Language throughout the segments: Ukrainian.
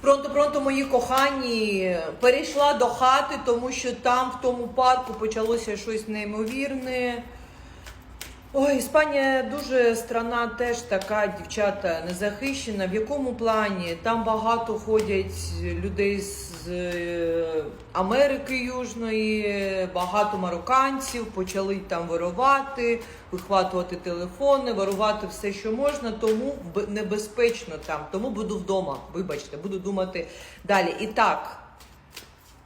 Пронто, пронто, мої кохані, перейшла до хати, тому що там, в тому парку, почалося щось неймовірне. Ой, Іспанія дуже страна теж така, дівчата, незахищена. В якому плані? Там багато ходять людей з е, Америки Южної, багато марокканців, почали там вирувати, вихватувати телефони, вирувати все, що можна, тому небезпечно там. Тому буду вдома. Вибачте, буду думати далі. І так.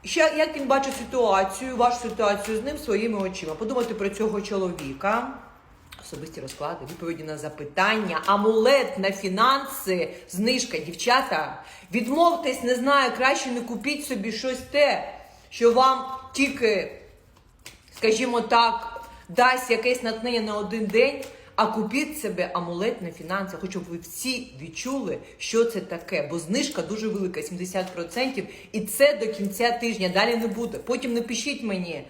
Ще як він бачить ситуацію, вашу ситуацію з ним своїми очима. Подумати про цього чоловіка. Особисті розклади, відповіді на запитання, амулет на фінанси, знижка, дівчата. Відмовтесь, не знаю, краще не купіть собі щось те, що вам тільки, скажімо так, дасть якесь натхнення на один день. А купіть себе амулет на фінанси, хочу, щоб ви всі відчули, що це таке, бо знижка дуже велика, 70%, і це до кінця тижня. Далі не буде. Потім не пишіть мені,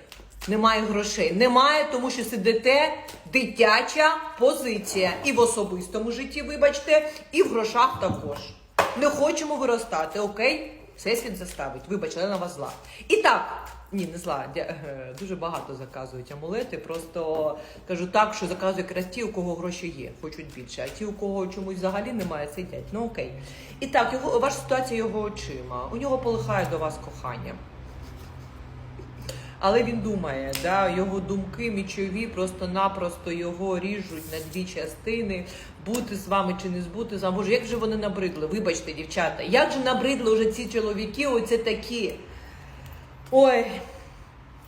немає грошей. Немає, тому що сидите дитяча позиція. І в особистому житті, вибачте, і в грошах також. Не хочемо виростати, окей? Всесвіт заставить. Вибачте, але на вас зла. І так, ні, не зла. е, Дуже багато заказують амулети. Просто кажу так, що заказують якраз ті, у кого гроші є, хочуть більше. А ті, у кого чомусь взагалі немає, сидять. Ну окей. І так, його ваша ситуація його очима. У нього полихає до вас кохання. Але він думає, да, його думки мічові просто-напросто його ріжуть на дві частини. Бути з вами чи не збути з вами. Боже, як же вони набридли? Вибачте, дівчата, як же набридли вже ці чоловіки, оце такі. Ой.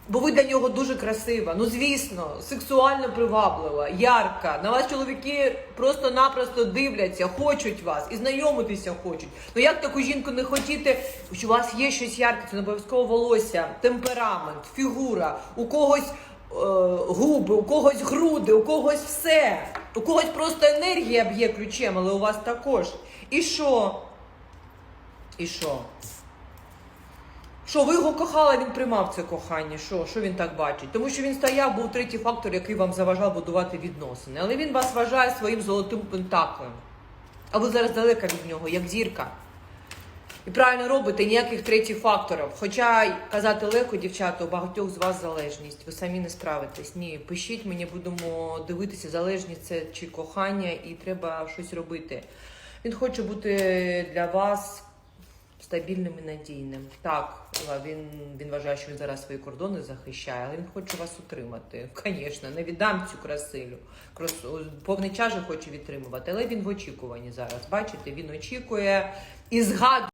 Бо ви для нього дуже красива. Ну звісно, сексуально приваблива, ярка. На вас чоловіки просто-напросто дивляться, хочуть вас і знайомитися хочуть. Ну як таку жінку не хотіти, що у вас є щось ярке, це не обов'язково волосся, темперамент, фігура, у когось е, губи, у когось груди, у когось все. У когось просто енергія б'є ключем, але у вас також. І що? І що? Що ви його кохали, він приймав це кохання. Що, що він так бачить? Тому що він стояв, був третій фактор, який вам заважав будувати відносини. Але він вас вважає своїм золотим пентаклем. А ви зараз далека від нього, як зірка. І правильно робите ніяких третіх факторів. Хоча казати легко, дівчата, у багатьох з вас залежність. Ви самі не справитесь. Ні, пишіть мені, будемо дивитися, залежність це чи кохання, і треба щось робити. Він хоче бути для вас стабільним і надійним. Так, він, він вважає, що він зараз свої кордони захищає, але він хоче вас утримати. Звісно, не віддам цю красилю. Красу, повний час же хоче відтримувати, але він в очікуванні зараз. Бачите, він очікує і згадує.